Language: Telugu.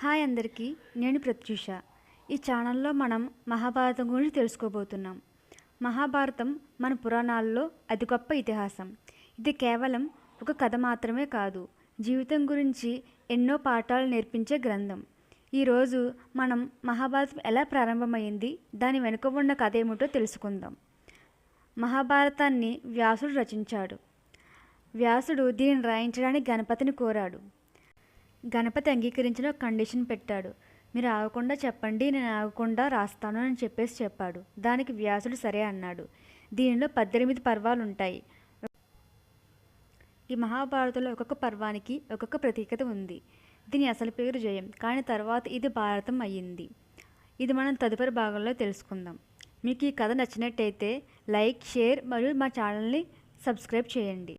హాయ్ అందరికీ నేను ప్రత్యూష. ఈ ఛానల్లో మనం మహాభారతం గురించి తెలుసుకోబోతున్నాం. మహాభారతం మన పురాణాల్లో అతి గొప్ప ఇతిహాసం. ఇది కేవలం ఒక కథ మాత్రమే కాదు జీవితం గురించి ఎన్నో పాఠాలు నేర్పించే గ్రంథం. ఈరోజు మనం మహాభారతం ఎలా ప్రారంభమైంది దాని వెనుక ఉన్న కథ ఏమిటో తెలుసుకుందాం. మహాభారతాన్ని వ్యాసుడు రచించాడు. వ్యాసుడు దీనిని రాయించడానికి గణపతిని కోరాడు. గణపతి అంగీకరించిన కండిషన్ పెట్టాడు. మీరు ఆగకుండా చెప్పండి నేను ఆగకుండా రాస్తాను అని చెప్పేసి చెప్పాడు. దానికి వ్యాసుడు సరే అన్నాడు. దీనిలో పద్దెనిమిది పర్వాలు ఉంటాయి. ఈ మహాభారతంలో ఒక్కొక్క పర్వానికి ఒక్కొక్క ప్రత్యేకత ఉంది. దీని అసలు పేరు జయం. కానీ తర్వాత ఇది భారతం అయ్యింది. ఇది మనం తదుపరి భాగంలో తెలుసుకుందాం. మీకు ఈ కథ నచ్చినట్టయితే లైక్ షేర్ మరియు మా ఛానల్ని సబ్స్క్రైబ్ చేయండి.